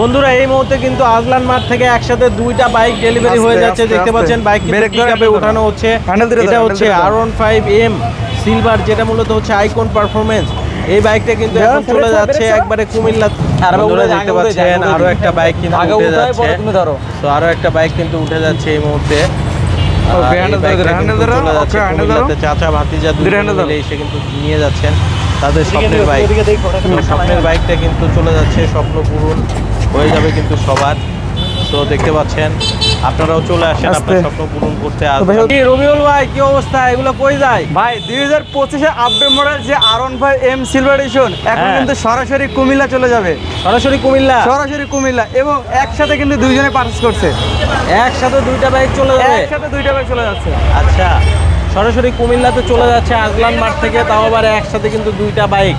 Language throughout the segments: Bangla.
বন্ধুরা এই মুহূর্তে কিন্তু আজলান মাঠ থেকে একসাথে দুইটা বাইক ডেলিভারি হয়ে যাচ্ছে। দেখতে পাচ্ছেন বাইক ব্রেক ধরে, পিকআপে উঠানো হচ্ছে? এটা হচ্ছে R one five M silver যেটা মূলত হচ্ছে আইকন পারফরমেন্স এই বাইকটা কিন্তু এখন চলে যাচ্ছে একবারে কুমিল্লা আরে বন্ধুরা দেখতে পাচ্ছেন আরও একটা বাইক কিন্তু উঠে যাচ্ছে। ধরো। তো আরও একটা বাইক কিন্তু উঠে যাচ্ছে এই মুহূর্তে। চাচা ভাতিজা এসে কিন্তু নিয়ে যাচ্ছেন। তাদের স্বপ্নের বাইক স্বপ্নের বাইকটা কিন্তু চলে যাচ্ছে স্বপ্ন পূরণ। হয়ে যাবে কিন্তু সবার। তো দেখতে পাচ্ছেন আপনারাও চলে আসেন আপনার স্বপ্ন পূরণ করতে আসবেন। কি রবিউল ভাই কি অবস্থা? এগুলো কই যায়? ভাই দুই হাজার পঁচিশে আপডেট মডেল যে R one five M silver edition এখন হ্যাঁ। কিন্তু সরাসরি কুমিল্লা চলে যাবে। সরাসরি কুমিল্লা? সরাসরি কুমিল্লা এবং একসাথে কিন্তু দুইজনে পার্চেস করছে। একসাথে দুইটা বাইক চলে যাবে? একসাথে দুইটা বাইক চলে যাচ্ছে। আচ্ছা সরাসরি কুমিল্লাতে চলে যাচ্ছে আজলান মাঠ থেকে তাও আবার একসাথে কিন্তু দুইটা বাইক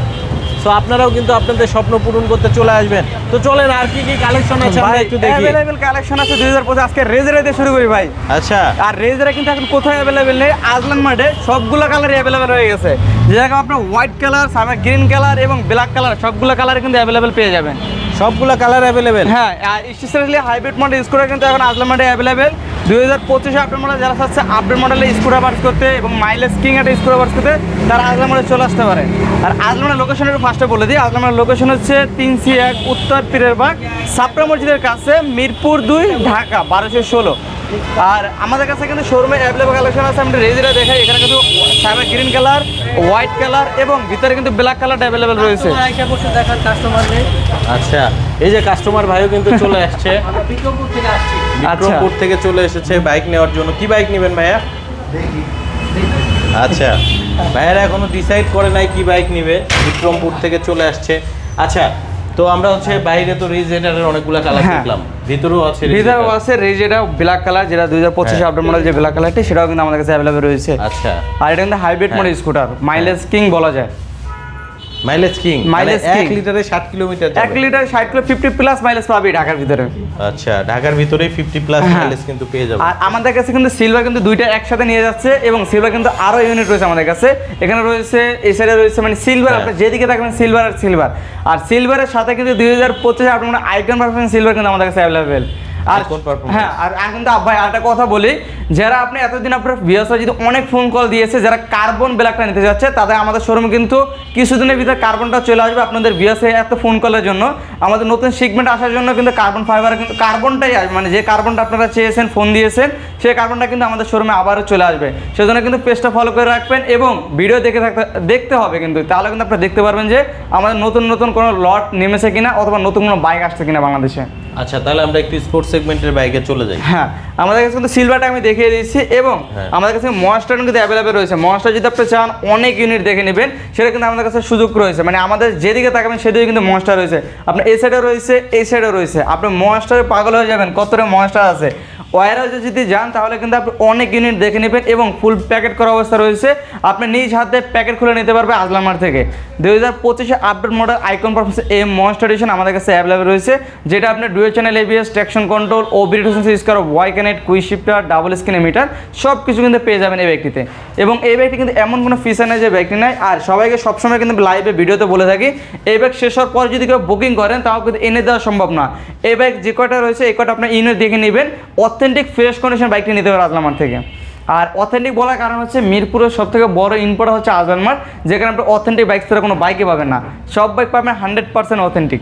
তো আপনারাও কিন্তু আপনাদের স্বপ্ন পূরণ করতে চলে আসবেন। তো চলেন আর কি কি কালেকশন আছে আমরা ভাই একটু দেখি। অ্যাভেলেবেল কালেকশন আছে দুই হাজার পঁচিশ। আজকে রেজের দিয়ে শুরু করি ভাই। আচ্ছা। আর রেজরা কিন্তু এখন কোথায় অ্যাভেলেবেল নেই। আজলান মাঠে সবগুলো কালারই অ্যাভেলেবেল হয়ে গেছে। যেরকম আপনার হোয়াইট কালার সামনে গ্রিন কালার এবং ব্ল্যাক কালার সবগুলো কালার কিন্তু অ্যাভেলেবেল পেয়ে যাবেন। সবগুলো কালার অ্যাভেলেবেল হ্যাঁ আর স্পেশালি হাইব্রিড মডেল স্কুটার কিন্তু এখন আজলান মাঠে অ্যাভেলেবেল দুই হাজার পঁচিশে আপডেট মডেল যারা চাচ্ছে আপডেট মডেলে স্কুটার পার্স করতে এবং মাইলেজ কিং একটা স্কুটার পার্স করতে তারা আজলান মাঠে চলে আসতে পারে। আর আজলান মাঠের লোকেশন একটু ফার্স্টে বলে দিই। আজলান মাঠের লোকেশন হচ্ছে তিনশি এক উত্তর পীরের বাগ সাপড়া মসজিদের কাছে মিরপুর দুই ঢাকা বারোশো ষোলো। আর আমাদের কাছে কিন্তু শোরুমে অ্যাভেলেবল কালেকশন আছে আমরা রেজিরা দেখাই। এখানে কিন্তু সামনে গ্রিন কালার হোয়াইট কালার এবং ভিতরে কিন্তু ব্ল্যাক কালারটা অ্যাভেলেবল রয়েছে। আচ্ছা এই যে কাস্টমার ভাইও কিন্তু চলে আসছে। আচ্ছা বিক্রমপুর থেকে চলে এসেছে বাইক নেওয়ার জন্য। কি বাইক নেবেন ভাইয়া? আচ্ছা। ভাইয়ারা এখনও ডিসাইড করে নাই কি বাইক নিবে। বিক্রমপুর থেকে চলে আসছে। আচ্ছা তো আমরা হচ্ছে বাইরে তো রিজেনারের অনেকগুলো কালার হ্যাঁ। দেখলাম। ভিতরেও আছে ভিতরে Rizzener। আছে রেজেটা ব্ল্যাক কালার যেটা দুই হাজার পঁচিশে হ্যাঁ। আপডেট মডেল যে ব্ল্যাক কালারটি সেটাও কিন্তু আমাদের কাছে অ্যাভেলেবল রয়েছে। আচ্ছা। আর এটা কিন্তু hybrid. Model scooter mileage king বলা যায়। মাইলেজ কিং মাইলেজ লিটারে kilometre litre kilo fifty plus mileage পাবি ঢাকার ভিতরে। আচ্ছা ঢাকার ভিতরেই প্লাস হ্যাঁ। মাইলেজ কিন্তু পেয়ে যাব। আর আমাদের কাছে কিন্তু সিলভার কিন্তু দুইটা একসাথে নিয়ে যাচ্ছে এবং সিলভার কিন্তু আরও ইউনিট রয়েছে আমাদের কাছে। এখানে রয়েছে এই সাইডে রয়েছে মানে সিলভার হ্যাঁ। আপনি যেদিকে সিলভার আর সিলভার আর সিলভারের সাথে কিন্তু দুই হাজার পঁচিশে আপনার আইকন সিলভার কিন্তু আমাদের কাছে অ্যাভেলেবেল আর হ্যাঁ আর আমি কিন্তু ভাই আরেকটা কথা বলি যারা আপনি এতদিন আপনার যদি অনেক ফোন কল দিয়েছে যারা কার্বন ব্ল্যাকটা নিতে যাচ্ছে তাদের আমাদের শোরুমে কিন্তু কিছুদিনের ভিতরে কার্বনটা চলে আসবে আপনাদের ভিএসআই এত ফোন কলের জন্য। আমাদের নতুন শিগমেন্ট আসার জন্য কিন্তু কার্বন ফাইবার কিন্তু কার্বনটাই আসবে মানে যে কার্বনটা আপনারা চেয়েছেন ফোন দিয়েছেন সেই কার্বনটা কিন্তু আমাদের শোরুমে আবারও চলে আসবে। সেজন্য কিন্তু পেজটা ফলো করে রাখবেন এবং ভিডিও দেখে থাকতে দেখতে হবে কিন্তু। তাহলে কিন্তু আপনারা দেখতে পারবেন যে আমাদের নতুন নতুন কোনো লট নেমেছে কিনা অথবা নতুন কোনো বাইক আসছে কিনা বাংলাদেশে। আচ্ছা তাহলে আমরা একটু স্পোর্টস সেগমেন্টের বাইকে চলে যাই। হ্যাঁ আমাদের কাছে কিন্তু সিলভারটা আমি দেখিয়ে দিচ্ছি এবং হ্যাঁ। আমাদের কাছে মনস্টার কিন্তু অ্যাভেলেবেল রয়েছে। মনস্টার যদি আপনি চান অনেক ইউনিট দেখে নেবেন। সেটা কিন্তু আমাদের কাছে সুযোগ রয়েছে মানে আমাদের যেদিকে তাকাবেন সেদিকে কিন্তু মনস্টার রয়েছে। আপনার এই সাইডে রয়েছে, এই সাইডে রয়েছে। আপনি মনস্টারে পাগল হয়ে যাবেন, কতটা মনস্টার আছে। ওয়ারাজে যদি যান, তাহলে কিন্তু আপনি অনেক ইউনিট দেখে নেবেন এবং ফুল প্যাকেট করা অবস্থা রয়েছে। আপনি নিজ হাতে প্যাকেট খুলে নিতে পারবে আজলামার থেকে। দুই হাজার পঁচিশে update model icon performance M monster edition আমাদের কাছে অ্যাভেলেবেল রয়েছে, যেটা আপনি dual channel ABS traction control ও ওবিডিটেশন স্কার Y connect quick shifter double screen meter সব কিছু কিন্তু পেয়ে যাবেন এই ব্যক্তিতে। এবং এই ব্যাগটি কিন্তু এমন কোনো ফিচার নেই যে ব্যাগটি নাই। আর সবাইকে সবসময় কিন্তু লাইভে ভিডিওতে বলে থাকি, এই ব্যাগ শেষ হওয়ার পর যদি কেউ বুকিং করেন, তাও কিন্তু এনে দেওয়া সম্ভব না। এই ব্যাগ যে কটা রয়েছে, এই কটা আপনার ইউনিট দেখে নেবেন। অথেন্টিক ফ্রেশ কন্ডিশন বাইকটি নিতে পারে আজলামার থেকে। আর অথেন্টিক বলার কারণ হচ্ছে মিরপুরের সব থেকে বড় ইম্পোর্ট হচ্ছে আজলান মার্ট যেখানে আপনি অথেন্টিক বাইক ছাড়া কোনো বাইকে পাবেন না। সব বাইক পাবেন হান্ড্রেড পার্সেন্ট অথেন্টিক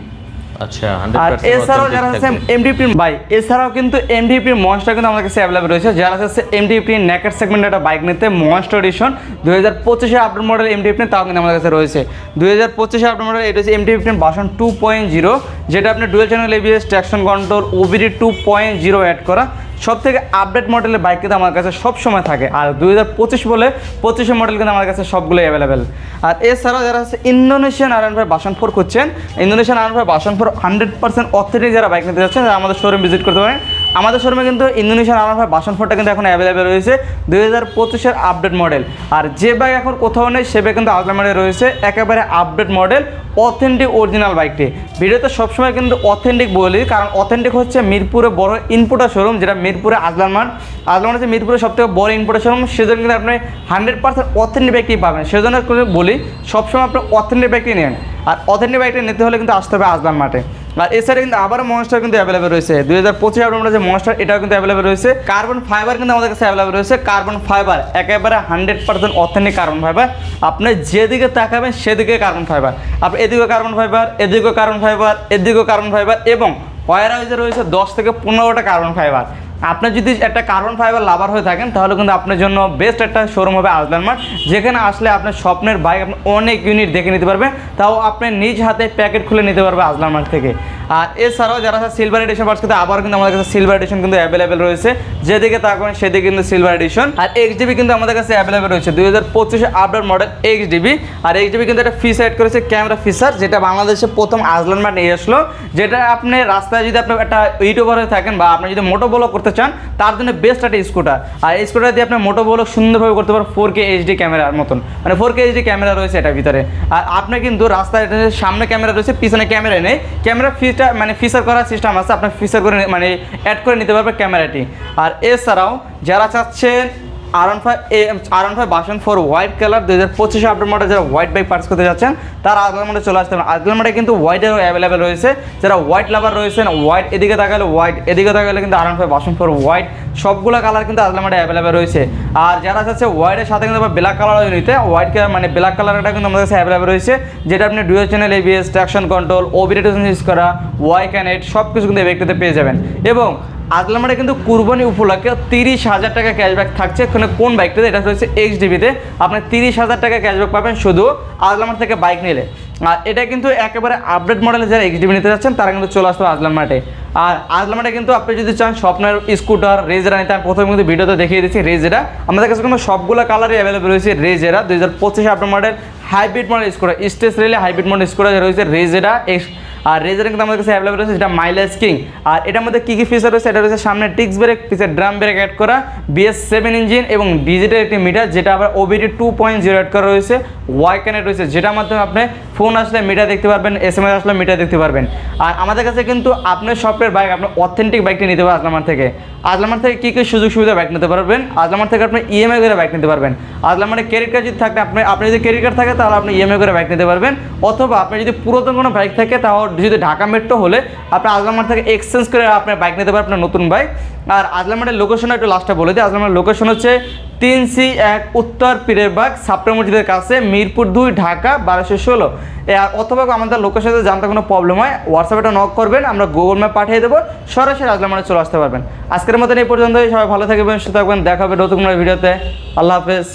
আচ্ছা আর এছাড়াও যারা আছে। এমডিপি বাই এছাড়াও কিন্তু এমডিপি মনস্টার কিন্তু আমাদের কাছে অ্যাভেলেবল রয়েছে। যারা আছে এমডিপি নেকেট সেগমেন্ট একটা বাইক নিতে মনস্টার এডিশন দুই হাজার পঁচিশে আপডেট মডেল এমডিপি তাও কিন্তু আমাদের কাছে রয়েছে। দুই হাজার পঁচিশে আপডেট মডেল এটা হচ্ছে এমডিপি বাসন টু পয়েন্ট জিরো যেটা আপনার dual channel ABS traction control OBD two point zero add করা। সব থেকে আপডেট মডেলের বাইক কিন্তু আমার কাছে সব সময় থাকে। আর দুই হাজার পঁচিশ বলে পঁচিশে মডেল কিন্তু আমার কাছে সবগুলো অ্যাভেলেবেল আর এছাড়াও যারা আছে ইন্দোনেশিয়ান আর ভাই বাসন ফোর খুঁজছেন ইন্দোনেশিয়ান আর ভাই version four hundred percent authentic যারা বাইক নিতে যাচ্ছেন, তারা আমাদের শোরুম ভিজিট করতে পারেন। আমাদের শোরুমে কিন্তু ইন্দোনেশিয়ান ভাই বাসন ফোরটা কিন্তু এখন অ্যাভেলেবেল রয়েছে। দুই হাজার পঁচিশের আপডেট মডেল আর যে বাইক এখন কোথাও নেই, সে বাইক কিন্তু আজলামারে রয়েছে। একেবারে আপডেট মডেল অথেন্টিক অরিজিনাল বাইকটি ভিডিওতে সবসময় কিন্তু অথেন্টিক বলি, কারণ অথেন্টিক হচ্ছে মিরপুরে বড় ইনপুটার শোরুম যেটা মিরপুরে আজলান মাঠ আজলান হচ্ছে মিরপুরে সব থেকে বড় ইনপুটার শোরুম সেজন্য কিন্তু আপনি হান্ড্রেড পার্সেন্ট অথেন্টিক বাইকটি পাবেন। সেজন্য বলি, সবসময় আপনি অথেন্টিক বাইকটি নেন। আর অথেন্টিক বাইকটি নিতে হলে কিন্তু আসতে হবে আজলান মাঠে। আর এছাড়া কিন্তু আবার মনস্টার কিন্তু অ্যাভেলেবেল রয়েছে। দুই হাজার পঁচিশ আপনার যে মনস্টার এটাও কিন্তু অ্যাভেলেবেল রয়েছে। কার্বন ফাইবার কিন্তু আমাদের কাছে অ্যাভেলেবেল রয়েছে। কার্বন ফাইবার একেবারে hundred percent authentic carbon fibre আপনি যেদিকে তাকাবেন, সেদিকে কার্বন ফাইবার আপনি এদিকে কার্বন ফাইবার এদিকেও কার্বন ফাইবার এদিকেও কার্বন ফাইবার এবং ওয়ার রয়েছে দশ থেকে পনেরোটা কার্বন ফাইবার আপনি যদি একটা কার্বন ফাইবার লাভার হয়ে থাকেন, তাহলে কিন্তু আপনার জন্য বেস্ট একটা শোরুম হবে আজলান মার্ট, যেখানে আসলে আপনার স্বপ্নের বাইক আপনি অনেক ইউনিট দেখে নিতে পারবেন, তাও আপনি নিজ হাতে প্যাকেট খুলে নিতে পারবে আজলান মার্ট থেকে। আর এছাড়াও যারা সিলভার এডিশন পার্স কিন্তু আবার কিন্তু আমাদের কাছে সিলভার এডিশন কিন্তু অ্যাভেলেবেল রয়েছে। যেদিকে তাকাবেন সেদিকে কিন্তু সিলভার এডিশন আর এক্স ডিবি কিন্তু আমাদের কাছে অ্যাভেলেবেল রয়েছে। দুই হাজার পঁচিশে আপডেট মডেল এক্স ডিবি আর এক্স ডিবি কিন্তু একটা ফিস অ্যাড করেছে ক্যামেরা ফিচার যেটা বাংলাদেশে প্রথম আজলান মার্ট নিয়ে আসলো। যেটা আপনি রাস্তায় যদি আপনি একটা ইউটিউবার হয়ে থাকেন বা আপনি যদি মোটো ব্লগ করতে চান, তার জন্য বেস্ট একটা স্কুটার আর এই স্কুটার দিয়ে আপনি মোটো ব্লগ সুন্দরভাবে করতে পারেন ফোর কে এইচডি ক্যামেরার মতন। মানে ফোর কে এইচডি ক্যামেরা রয়েছে এটার ভিতরে। আর আপনি কিন্তু রাস্তায় সামনে ক্যামেরা রয়েছে, পিছনে ক্যামেরা নেই। ক্যামেরা ফিচার মানে ফিচার করার সিস্টেম আছে, আপনার ফিচার করে মানে অ্যাড করে নিতে পারবে ক্যামেরাটি। আর এছাড়াও যারা চাচ্ছেন R one five R one five version four white colour দু হাজার পঁচিশে আপডেট মডেল যারা হোয়াইট বাইক পার্স করতে যাচ্ছেন, তারা আগলার মধ্যে চলে আসতে পারেন। মধ্যে কিন্তু হোয়াইটেরও অ্যাভেলেবেল রয়েছে। যারা হোয়াইট লাভার রয়েছেন হোয়াইট এদিকে তাকালে হোয়াইট এদিকে তাকালে কিন্তু R one five version four white সবগুলো কালার কিন্তু আগলার মধ্যে অ্যাভেলেবেল রয়েছে। আর যারা চাচ্ছে হোয়াইটের সাথে কিন্তু ব্ল্যাক কালার নিতে হোয়াইট কালার মানে ব্ল্যাক কালারটা কিন্তু আমাদের কাছে অ্যাভেলেবেল রয়েছে। যেটা আপনি dual channel ABS traction control ওবিরেটেশন use করা ওয়াই ক্যানেট সব কিছু কিন্তু এই ব্যক্তিতে পেয়ে যাবেন। এবং আজলামারে কিন্তু কুরবানি উপলক্ষে তিরিশ হাজার টাকা ক্যাশব্যাক থাকছে। এখানে কোন বাইকটাতে এটা হচ্ছে এইচ ডিবিতে আপনি তিরিশ হাজার টাকা ক্যাশব্যাক পাবেন শুধু আজলামার থেকে বাইক নিলে। আর এটা কিন্তু একেবারে আপডেট মডেলে যারা এইচ ডিবি নিতে যাচ্ছেন, তারা কিন্তু চলে আসবে আজলাম মাঠে। আর আজলাম মাঠে কিন্তু আপনি যদি চান স্বপ্নের স্কুটার রেজেরা নিতে, আমি প্রথমে কিন্তু ভিডিওতে দেখিয়ে দিচ্ছি রেজেরা আমাদের কাছে কিন্তু সবগুলো কালারই অ্যাভেলেবেল রয়েছে রেজেরা দুই হাজার পঁচিশে update model hybrid model scooter stage রেলে হাইব্রিড মডেল স্কুটার রয়েছে রেজেরা এক্স আর রেজার কিন্তু আমাদের কাছে অ্যাভেলেবল রয়েছে সেটা মাইলেজ কিং আর এটার মধ্যে কী কী ফিচার রয়েছে, এটা রয়েছে সামনে টিক্স ব্রেক পিছের ড্রাম ব্রেক অ্যাড করা বিএস সেভেন ইঞ্জিন এবং ডিজিটাল একটি মিটার যেটা আবার OBD two point zero add করা রয়েছে ওয়াই কানেক্ট রয়েছে, যেটার মাধ্যমে আপনি ফোন আসলে মিটার দেখতে পারবেন এস এম এস আসলে মিটার দেখতে পারবেন। আর আমাদের কাছে কিন্তু আপনার শপের বাইক আপনার অথেন্টিক বাইকটি নিতে পারবেন আজলামার থেকে। আজলামার থেকে কী কী সুযোগ সুবিধা বাইক নিতে পারবেন? আজলামার থেকে আপনি ইএমআই করে বাইক নিতে পারবেন। আজলামারে ক্রেডিট কার্ড যদি থাকে, আপনি আপনি যদি ক্রেডিট কার্ড থাকে, তাহলে আপনি ইএমআই করে বাইক নিতে পারবেন। অথবা আপনি যদি পুরাতন কোনো বাইক থাকে তাহলে যদি ঢাকা মেট্রো হলে, আপনি আজলামার থেকে এক্সচেঞ্জ করে আপনার বাইক নিতে পারবেন, আপনার নতুন বাইক আর আজলামাটের লোকেশনটা একটু লাস্টটা বলে দিই। আজলামের লোকেশন হচ্ছে তিন সি এক উত্তর পীরেরবাগ সাপ্রে মসজিদের কাছে, মিরপুর দুই, ঢাকা বারোশো ষোলো। অথবা আমাদের লোকেশনে জানতে কোনো প্রবলেম হয় হোয়াটসঅ্যাপে নক করবেন, আমরা গুগল ম্যাপ পাঠিয়ে দেবো, সরাসরি আজলামাটে চলে আসতে পারবেন। আজকের মতন এই পর্যন্তই, সবাই ভালো থাকবেন, সুস্থ থাকবেন, দেখা হবে নতুন ভিডিওতে। আল্লাহ হাফেজ।